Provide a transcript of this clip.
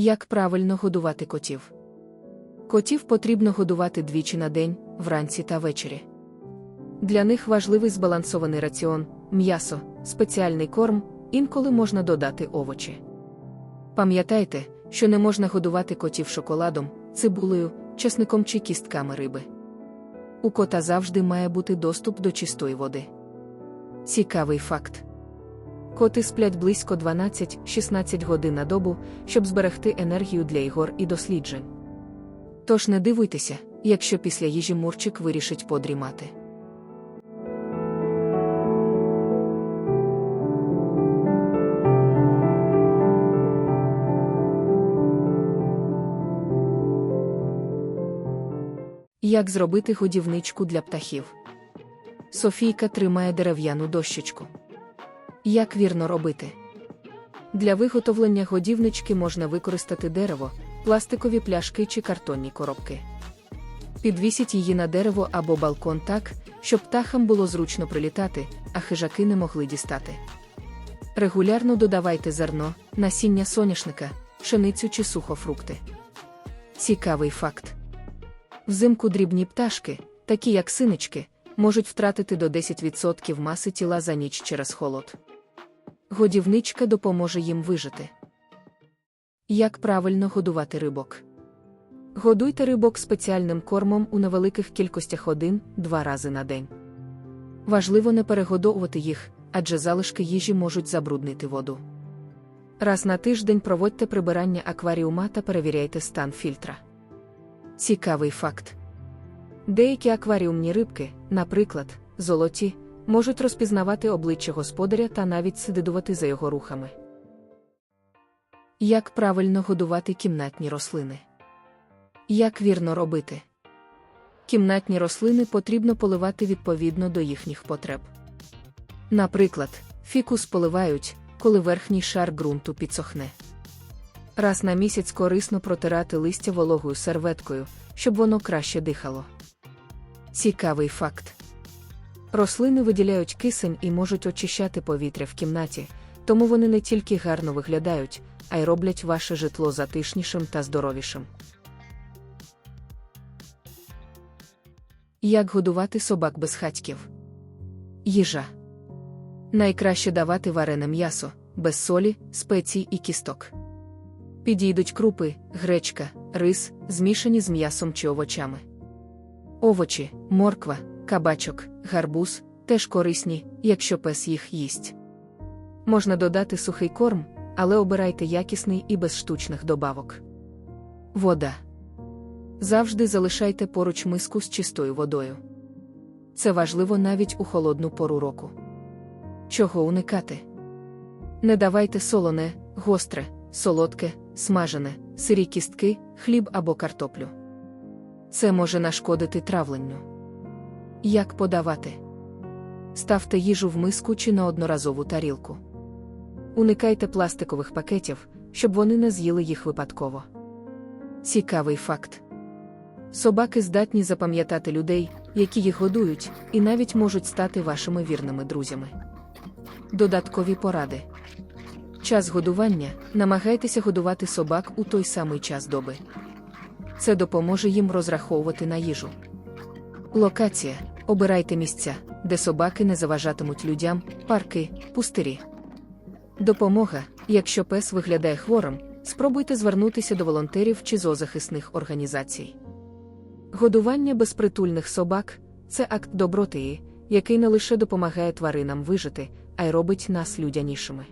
Як правильно годувати котів? Котів потрібно годувати двічі на день, вранці та ввечері. Для них важливий збалансований раціон, м'ясо, спеціальний корм, інколи можна додати овочі. Пам'ятайте, що не можна годувати котів шоколадом, цибулею, чесником чи кістками риби. У кота завжди має бути доступ до чистої води. Цікавий факт. Коти сплять близько 12-16 годин на добу, щоб зберегти енергію для ігор і досліджень. Тож не дивуйтеся, якщо після їжі Мурчик вирішить подрімати. Як зробити годівничку для птахів? Софійка тримає дерев'яну дощечку. Як вірно робити? Для виготовлення годівнички можна використати дерево, пластикові пляшки чи картонні коробки. Підвісіть її на дерево або балкон так, щоб птахам було зручно прилітати, а хижаки не могли дістати. Регулярно додавайте зерно, насіння соняшника, пшеницю чи сухофрукти. Цікавий факт. Взимку дрібні пташки, такі як синички, можуть втратити до 10% маси тіла за ніч через холод. Годівничка допоможе їм вижити. Як правильно годувати рибок? Годуйте рибок спеціальним кормом у невеликих кількостях один-два рази на день. Важливо не перегодовувати їх, адже залишки їжі можуть забруднити воду. Раз на тиждень проводьте прибирання акваріума та перевіряйте стан фільтра. Цікавий факт. Деякі акваріумні рибки, наприклад, золоті, можуть розпізнавати обличчя господаря та навіть слідувати за його рухами. Як правильно годувати кімнатні рослини? Як вірно робити? Кімнатні рослини потрібно поливати відповідно до їхніх потреб. Наприклад, фікус поливають, коли верхній шар ґрунту підсохне. Раз на місяць корисно протирати листя вологою серветкою, щоб воно краще дихало. Цікавий факт. Рослини виділяють кисень і можуть очищати повітря в кімнаті, тому вони не тільки гарно виглядають, а й роблять ваше житло затишнішим та здоровішим. Як годувати собак без хатьків? Їжа. Найкраще давати варене м'ясо, без солі, спецій і кісток. Підійдуть крупи, гречка, рис, змішані з м'ясом чи овочами. Овочі, морква, кабачок, гарбуз теж корисні, якщо пес їх їсть. Можна додати сухий корм, але обирайте якісний і без штучних добавок. Вода. Завжди залишайте поруч миску з чистою водою. Це важливо навіть у холодну пору року. Чого уникати? Не давайте солоне, гостре, солодке, смажене, сирі кістки, хліб або картоплю. Це може нашкодити травленню. Як подавати? Ставте їжу в миску чи на одноразову тарілку. Уникайте пластикових пакетів, щоб вони не з'їли їх випадково. Цікавий факт. Собаки здатні запам'ятати людей, які їх годують, і навіть можуть стати вашими вірними друзями. Додаткові поради. Час годування намагайтеся годувати собак у той самий час доби. Це допоможе їм розраховувати на їжу. Локація. Обирайте місця, де собаки не заважатимуть людям, парки, пустирі. Допомога. Якщо пес виглядає хворим, спробуйте звернутися до волонтерів чи зоозахисних організацій. Годування безпритульних собак це акт доброти, який не лише допомагає тваринам вижити, а й робить нас людянішими.